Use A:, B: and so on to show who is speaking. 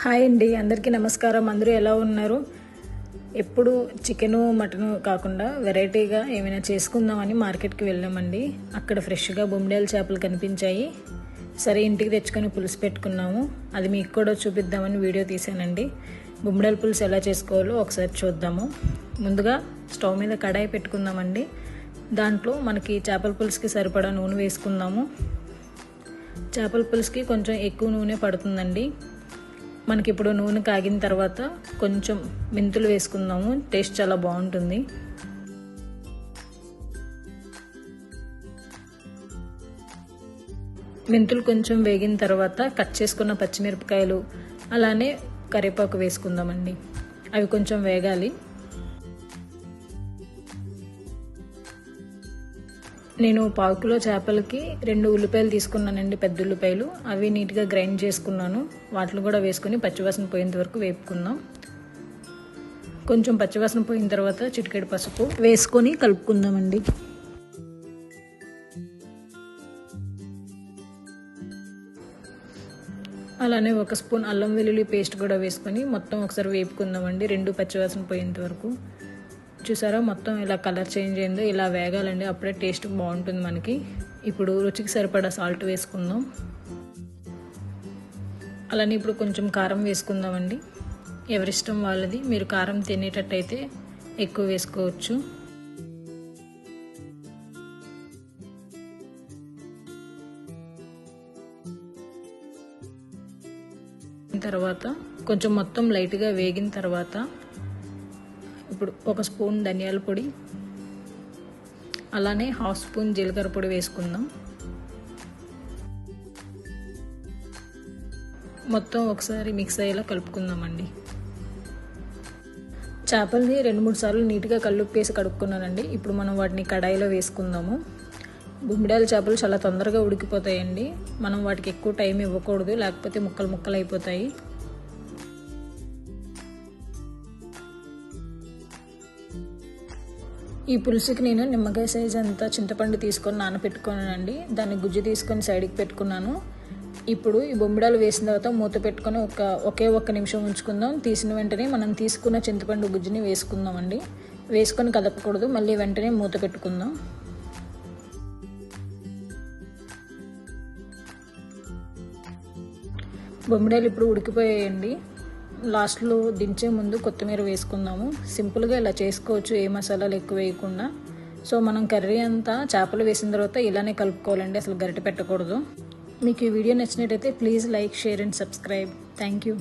A: Hi అండి అందరికీ నమస్కారం. అందరూ ఎలా ఉన్నారు? ఎప్పుడు చికెను మటను కాకుండా వెరైటీగా ఏమైనా చేసుకుందామని మార్కెట్కి వెళ్ళామండి. అక్కడ ఫ్రెష్గా బొమ్మిడాల చేపలు కనిపించాయి. సరే ఇంటికి తెచ్చుకొని పులుసు పెట్టుకున్నాము. అది మీకు కూడా చూపిద్దామని వీడియో తీసానండి బొమ్మిడాల పులుసు ఎలా చేసుకోవాలో ఒకసారి చూద్దాము. ముందుగా స్టవ్ మీద కడాయి పెట్టుకుందామండి. దాంట్లో మనకి చేపల పులుసుకి సరిపడా నూనె వేసుకుందాము. చేపల పులుసుకి కొంచెం ఎక్కువ నూనె పడుతుందండి. మనకి ఇప్పుడు నూనె కాగిన తర్వాత కొంచెం మెంతులు వేసుకుందాము. టేస్ట్ చాలా బాగుంటుంది. మెంతులు కొంచెం వేగిన తర్వాత కట్ చేసుకున్న పచ్చిమిరపకాయలు అలానే కరివేపాకు వేసుకుందామండి. అవి కొంచెం వేగాలి. నేను పావు కిలో చేపలకి రెండు ఉల్లిపాయలు తీసుకున్నానండి పెద్ద ఉల్లిపాయలు. అవి నీట్గా గ్రైండ్ చేసుకున్నాను. వాటిని కూడా వేసుకొని పచ్చివాసన పోయేంత వరకు వేపుకుందాం. కొంచెం పచ్చివాసన పోయిన తర్వాత చిటికెడు పసుపు వేసుకొని కలుపుకుందామండి. అలానే ఒక స్పూన్ అల్లం వెల్లుల్లి పేస్ట్ కూడా వేసుకొని మొత్తం ఒకసారి వేపుకుందామండి రెండు పచ్చివాసన పోయేంత వరకు. చూసారా? మొత్తం ఇలా కలర్ చేంజ్ అయిందో. ఇలా వేగాలండి. అప్పుడే టేస్ట్ బాగుంటుంది మనకి. ఇప్పుడు రుచికి సరిపడా సాల్ట్ వేసుకుందాం. అలానే ఇప్పుడు కొంచెం కారం వేసుకుందామండి. ఎవరిష్టం వాళ్ళది. మీరు కారం తినేటట్టయితే ఎక్కువ వేసుకోవచ్చు. తర్వాత కొంచెం మొత్తం లైట్గా వేగిన తర్వాత ఇప్పుడు ఒక స్పూన్ ధనియాల పొడి అలానే హాఫ్ స్పూన్ జీలకర్ర పొడి వేసుకుందాం. మొత్తం ఒకసారి మిక్స్ అయ్యేలా కలుపుకుందామండి. చేపల్ని రెండు మూడు సార్లు నీట్గా కల్లుప్పేసి కడుక్కున్నానండి. ఇప్పుడు మనం వాటిని కడాయిలో వేసుకుందాము. బుమ్మిడాల చేపలు చాలా తొందరగా ఉడికిపోతాయండి. మనం వాటికి ఎక్కువ టైం ఇవ్వకూడదు లేకపోతే ముక్కలు ముక్కలు అయిపోతాయి ఈ పులుసుకి నేను నిమ్మకాయ సైజ్ అంతా చింతపండు తీసుకొని నానబెట్టుకున్నానండి దాన్ని గుజ్జు తీసుకొని సైడ్కి పెట్టుకున్నాను. ఇప్పుడు ఈ బొమ్మిడాలు వేసిన తర్వాత మూత పెట్టుకొని ఒక ఒకే ఒక్క నిమిషం ఉంచుకుందాం. తీసిన వెంటనే మనం తీసుకున్న చింతపండు గుజ్జుని వేసుకుందామండి. వేసుకొని కదపకూడదు. మళ్ళీ వెంటనే మూత పెట్టుకుందాం. బొమ్మిడాలు ఇప్పుడు ఉడికిపోయాయండి. లాస్ట్లో దించే ముందు కొత్తిమీర వేసుకుందాము. సింపుల్గా ఇలా చేసుకోవచ్చు ఏ మసాలాలు ఎక్కువ వేయకుండా. సో మనం కర్రీ అంతా చేపలు వేసిన తర్వాత ఇలానే కలుపుకోవాలండి అసలు గరిటె పెట్టకూడదు. మీకు ఈ వీడియో నచ్చినట్టయితే please like share and subscribe. Thank you.